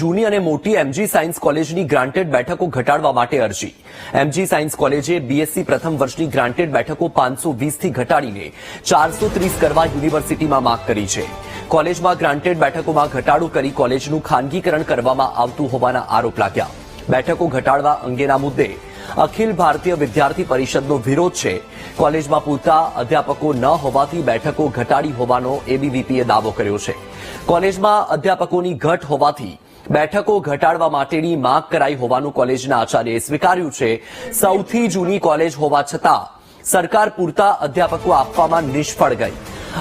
જૂની અને મોટી એમજી સાયન્સ કોલેજની ગ્રાન્ટેડ બેઠકો ઘટાડવા માટે અરજી. એમજી સાયન્સ કોલેજે બીએસસી પ્રથમ વર્ષની ગ્રાન્ટેડ બેઠકો પાંચસો વીસથી ઘટાડીને ચારસો ત્રીસ કરવા યુનિવર્સિટીમાં માંગ કરી છે. કોલેજમાં ગ્રાન્ટેડ બેઠકોમાં ઘટાડો કરી કોલેજનું ખાનગીકરણ કરવામાં આવતું હોવાના આરોપ લાગ્યા. બેઠકો ઘટાડવા અંગેના મુદ્દે અખિલ ભારતીય વિદ્યાર્થી પરિષદનો વિરોધ છે. કોલેજમાં પૂરતા અધ્યાપકો ન હોવાથી બેઠકો ઘટાડી હોવાનો એબીવીપીએ દાવો કર્યો છે. કોલેજમાં અધ્યાપકોની ઘટ હોવાથી બેઠકો ઘટાડવા માટેની માંગ કરાઈ હોવાનું કોલેજના આચાર્યએ સ્વીકાર્યું છે. સૌથી જૂની કોલેજ હોવા છતાં સરકાર પૂરતા અધ્યાપકો આપવામાં નિષ્ફળ ગઈ.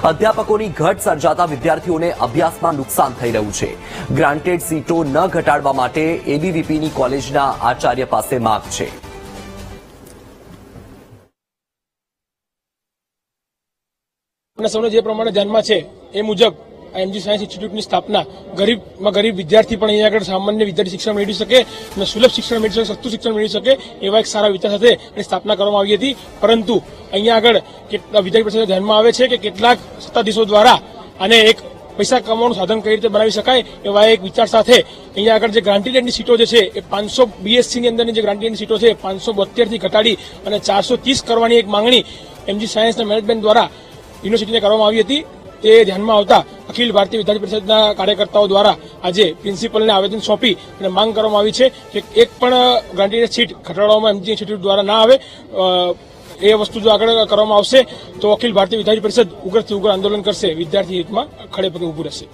અધ્યાપકોની ઘટ સર્જાતા વિદ્યાર્થીઓને અભ્યાસમાં નુકસાન થઈ રહ્યું છે. ગ્રાન્ટેડ સીટો ન ઘટાડવા માટે એબીવીપીની કોલેજના આચાર્ય પાસે માંગ છે. આપણા સૌને જે પ્રમાણે ધ્યાનમાં છે, એ મુજબ આ એમજી સાયન્સ ઇન્સ્ટિટ્યૂટની સ્થાપના ગરીબમાં ગરીબ વિદ્યાર્થી પણ અહીંયા આગળ સામાન્ય વિદ્યાર્થી શિક્ષણ મેળવી શકે અને સુલભ શિક્ષણ મેળવી શકે, સસ્તું શિક્ષણ મેળવી શકે, એવા એક સારા વિચાર સાથે એની સ્થાપના કરવામાં આવી હતી. પરંતુ અહીંયા આગળ કેટલા વિદ્યાર્થી પરિષદ ધ્યાનમાં આવે છે કે કેટલાક સત્તાધીશો દ્વારા અને એક પૈસા કમાવાનું સાધન કઈ રીતે બનાવી શકાય, એવા એક વિચાર સાથે અહીંયા આગળ જે ગ્રાન્ટીડની સીટો જે છે, એ પાંચસો બીએસસીની અંદરની જે ગ્રાન્ટીડની સીટો છે પાંચસો બોતેરથી ઘટાડી અને ચારસો ત્રીસ કરવાની એક માંગણી એમજી સાયન્સના મેનેજમેન્ટ દ્વારા યુનિવર્સિટીને કરવામાં આવી હતી. તે ધ્યાનમાં આવતા અખિલ ભારતીય વિદ્યાર્થી પરિષદના કાર્યકર્તાઓ દ્વારા આજે પ્રિન્સિપલને આવેદન સોંપી અને માંગ કરવામાં આવી છે કે એક પણ ગ્રાન્ટીની સીટ ઘટાડવામાં એમજી ઇન્સ્ટિટ્યૂટ દ્વારા ના આવે એ વસ્તુ જો આગળ કરવામાં આવશે તો અખિલ ભારતીય વિદ્યાર્થી પરિષદ ઉગ્રથી ઉગ્ર આંદોલન કરશે. વિદ્યાર્થી હિતમાં ખડે પગે ઉભું રહેશે.